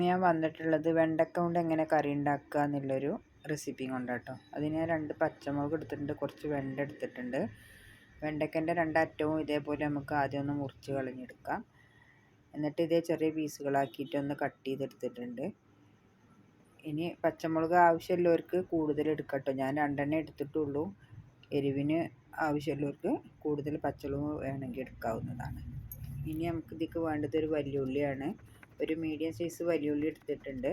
ഞാൻ വന്നിട്ടുള്ളത് വെണ്ടക്ക കൊണ്ട് എങ്ങനെ കറി ഉണ്ടാക്കുക എന്നുള്ളൊരു റെസിപ്പി കൊണ്ടാട്ടോ അതിന് ഞാൻ രണ്ട് പച്ചമുളക് എടുത്തിട്ടുണ്ട് കുറച്ച് വെണ്ട എടുത്തിട്ടുണ്ട്. വെണ്ടക്കന്റെ രണ്ടറ്റവും ഇതേപോലെ നമുക്ക് ആദ്യം ഒന്ന് മുറിച്ച് കളഞ്ഞെടുക്കാം. എന്നിട്ട് ഇതേ ചെറിയ പീസുകളാക്കിയിട്ട് ഒന്ന് കട്ട് ചെയ്തെടുത്തിട്ടുണ്ട്. ഇനി പച്ചമുളക് ആവശ്യമുള്ളവർക്ക് കൂടുതൽ എടുക്കട്ടോ ഞാൻ രണ്ടെണ്ണം എടുത്തിട്ടുള്ളൂ. എരിവിന് ആവശ്യമുള്ളവർക്ക് കൂടുതൽ പച്ചമുളക് വേണമെങ്കിൽ എടുക്കാവുന്നതാണ്. ഇനി നമുക്ക് ഇതിക്ക് വേണ്ടത് ഒരു വലിയ ഉള്ളിയാണ്. ഒരു മീഡിയം സൈസ് വലിയുള്ളി എടുത്തിട്ടുണ്ട്.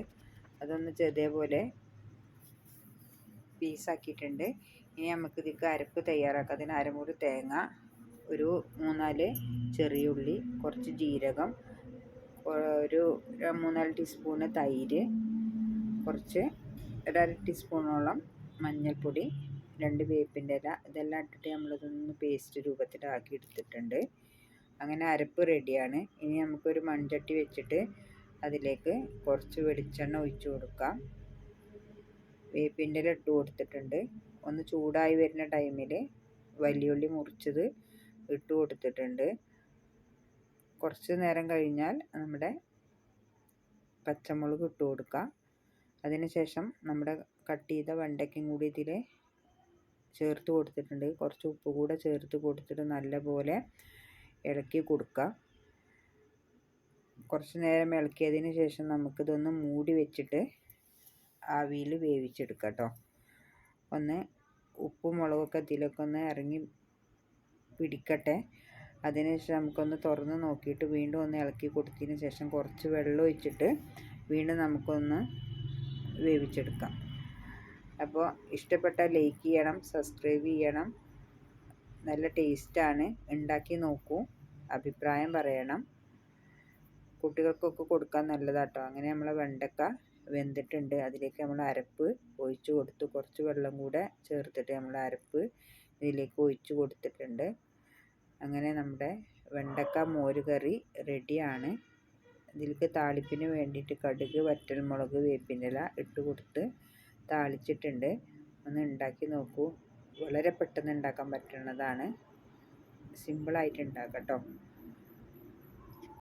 അതൊന്ന് ചെറിയപോലെ പീസാക്കിയിട്ടുണ്ട് ഇനി നമുക്ക് ഇതിക്ക് അരപ്പ് തയ്യാറാക്കാം. അതിന് അരമുറി തേങ്ങ ഒരു മൂന്നാൽ ചെറിയ ഉള്ളി കുറച്ച് ജീരകം ഒരു മൂന്നാൽ ടീസ്പൂണ് തൈര് കുറച്ച് ഒരര ടീസ്പൂണോളം മഞ്ഞൾപ്പൊടി രണ്ട് വേപ്പിന്റെ ഇല ഇതെല്ലാം ഇട്ടിട്ട് നമ്മളിതൊന്ന് പേസ്റ്റ് രൂപത്തിലാക്കി എടുത്തിട്ടുണ്ട്. അങ്ങനെ അരപ്പ് റെഡിയാണ് ഇനി നമുക്കൊരു മൺചട്ടി വെച്ചിട്ട് അതിലേക്ക് കുറച്ച് വെളിച്ചെണ്ണ ഒഴിച്ചു കൊടുക്കാം. വേപ്പിന്റെ ഇട്ട് കൊടുത്തിട്ടുണ്ട്. ഒന്ന് ചൂടായി വരുന്ന ടൈമിൽ വലിയുള്ളി മുറിച്ചത് ഇട്ട് കൊടുത്തിട്ടുണ്ട്. കുറച്ച് നേരം കഴിഞ്ഞാൽ നമ്മുടെ പച്ചമുളക് ഇട്ട് കൊടുക്കാം. അതിനുശേഷം നമ്മുടെ കട്ട് ചെയ്ത വെണ്ടയ്ക്കും കൂടി ഇതിൽ ചേർത്ത് കൊടുത്തിട്ടുണ്ട്. കുറച്ച് ഉപ്പ് കൂടെ ചേർത്ത് കൊടുത്തിട്ട് നല്ലപോലെ ഇളക്കി കൊടുക്കുക. കുറച്ച് നേരം ഇളക്കിയതിന് ശേഷം നമുക്കിതൊന്ന് മൂടി വെച്ചിട്ട് ആവിയിൽ വേവിച്ചെടുക്കാം കേട്ടോ. ഒന്ന് ഉപ്പും മുളകൊക്കെ ഇതിലൊക്കെ ഒന്ന് ഇറങ്ങി പിടിക്കട്ടെ. അതിനുശേഷം നമുക്കൊന്ന് തുറന്ന് നോക്കിയിട്ട് വീണ്ടും ഒന്ന് ഇളക്കി കൊടുത്തതിന് ശേഷം കുറച്ച് വെള്ളം ഒഴിച്ചിട്ട് വീണ്ടും നമുക്കൊന്ന് വേവിച്ചെടുക്കാം. അപ്പോൾ ഇഷ്ടപ്പെട്ടാൽ ലൈക്ക് ചെയ്യണം സബ്സ്ക്രൈബ് ചെയ്യണം. നല്ല ടേസ്റ്റാണ്. ഉണ്ടാക്കി നോക്കൂ. അഭിപ്രായം പറയണം. കുട്ടികൾക്കൊക്കെ കൊടുക്കാൻ നല്ലതാട്ടോ. അങ്ങനെ നമ്മൾ വെണ്ടക്ക വെന്തിട്ടുണ്ട്. അതിലേക്ക് നമ്മൾ അരപ്പ് ഒഴിച്ച് കൊടുത്തു. കുറച്ച് വെള്ളം കൂടെ ചേർത്തിട്ട് നമ്മൾ അരപ്പ് ഇതിലേക്ക് ഒഴിച്ച് കൊടുത്തിട്ടുണ്ട്. അങ്ങനെ നമ്മുടെ വെണ്ടക്ക മോര് കറി റെഡിയാണ്. ഇതിലേക്ക് താളിപ്പിന് വേണ്ടിയിട്ട് കടുക് വറ്റൽമുളക് വേപ്പിന്റെ ഇല ഇട്ട് കൊടുത്ത് താളിച്ചിട്ടുണ്ട്. ഒന്ന് ഉണ്ടാക്കി നോക്കൂ. വളരെ പെട്ടെന്ന് ഉണ്ടാക്കാൻ പറ്റുന്നതാണ്. സിമ്പിളായിട്ട് ഉണ്ടാക്കാം കേട്ടോ